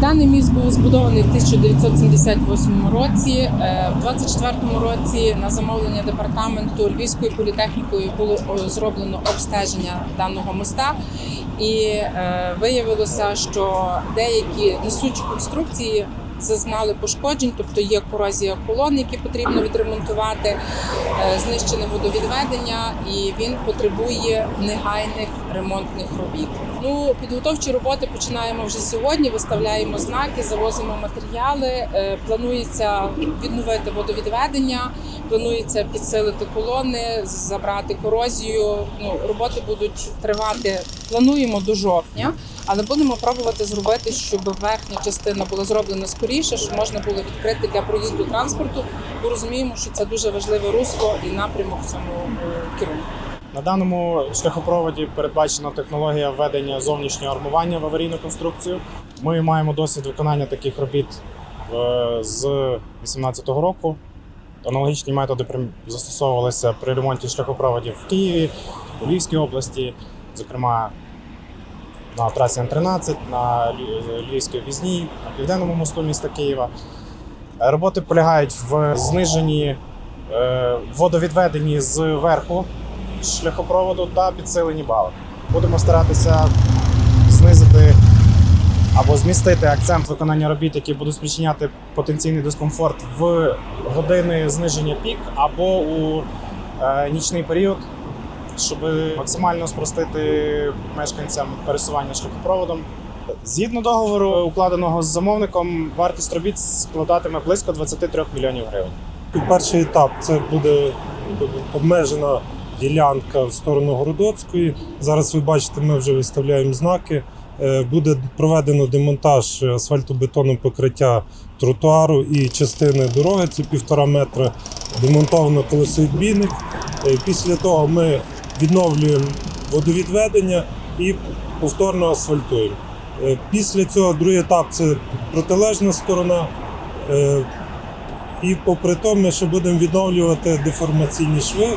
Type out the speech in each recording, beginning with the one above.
Даний міст був збудований в 1978 році. Е, В 24 році на замовлення департаменту Львівською політехнікою було зроблено обстеження даного моста, і е, виявилося, що деякі несучі конструкції зазнали пошкоджень, тобто є корозія колон, які потрібно відремонтувати, е, знищене водовідведення, і він потребує негайних ремонтних робіт. Ну, підготовчі роботи починаємо вже сьогодні. Виставляємо знаки, завозимо матеріали. Е, Планується відновити водовідведення, планується підсилити колони, забрати корозію. Ну, роботи будуть тривати. Плануємо до жовтня, але будемо пробувати зробити, щоб верхня частина була зроблена скоріше, щоб можна було відкрити для проїзду транспорту. Бо розуміємо, що це дуже важливе русло і напрямок в цьому е, керунку. На даному шляхопроводі передбачена технологія введення зовнішнього армування в аварійну конструкцію. Ми маємо досвід виконання таких робіт е, з 2018 року. Аналогічні методи застосовувалися при ремонті шляхопроводів в Києві, у Львівській області, зокрема на трасі Н-13, на Львівській об'їзній, на південному мосту міста Києва. Е, Роботи полягають в зниженні е, водовідведенні зверху шляхопроводу та підсилені балок. Будемо старатися знизити або змістити акцент виконання робіт, які будуть спричиняти потенційний дискомфорт в години зниження пік або у е, нічний період, щоб максимально спростити мешканцям пересування шляхопроводом. Згідно договору, укладеного з замовником, вартість робіт складатиме близько 23 мільйонів гривень. Перший етап це буде обмежена ділянка в сторону Городоцької. Зараз ви бачите, ми вже виставляємо знаки. Е, Буде проведено демонтаж асфальтобетонного покриття тротуару і частини дороги. Це півтора метра. Демонтовано колесовідбійник. Е, Після того ми відновлюємо водовідведення і повторно асфальтуємо. Е, Після цього другий етап це протилежна сторона. Е, і попри то, ми ще будемо відновлювати деформаційні шви.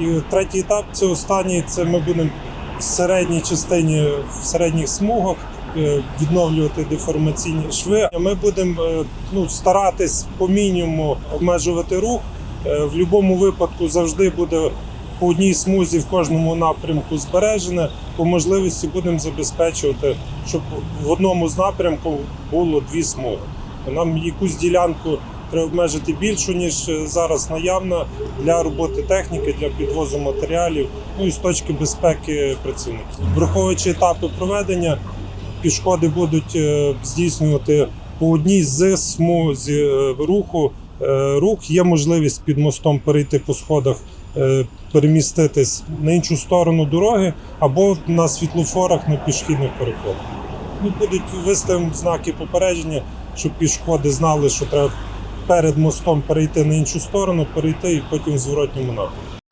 І третій етап це останній. Це ми будемо в середній частині, в середніх смугах е, відновлювати деформаційні шви. Ми будемо ну, старатись по мінімуму обмежувати рух. В будь-якому випадку завжди буде по одній смузі в кожному напрямку збережене. По можливості будемо забезпечувати, щоб в одному з напрямку було дві смуги. Нам якусь ділянку треба обмежити більшу, ніж е, зараз наявна для роботи техніки, для підвозу матеріалів, ну і з точки безпеки працівників. Враховуючи етапи проведення, пішоходи будуть е, здійснювати по одній з смузі е, руху. Рух є можливість під мостом перейти по сходах, переміститись на іншу сторону дороги або на світлофорах на пішохідних переходах. Ну, будуть виставимо знаки попередження, щоб пішоходи знали, що треба перед мостом перейти на іншу сторону, перейти і потім в зворотньому напрямку.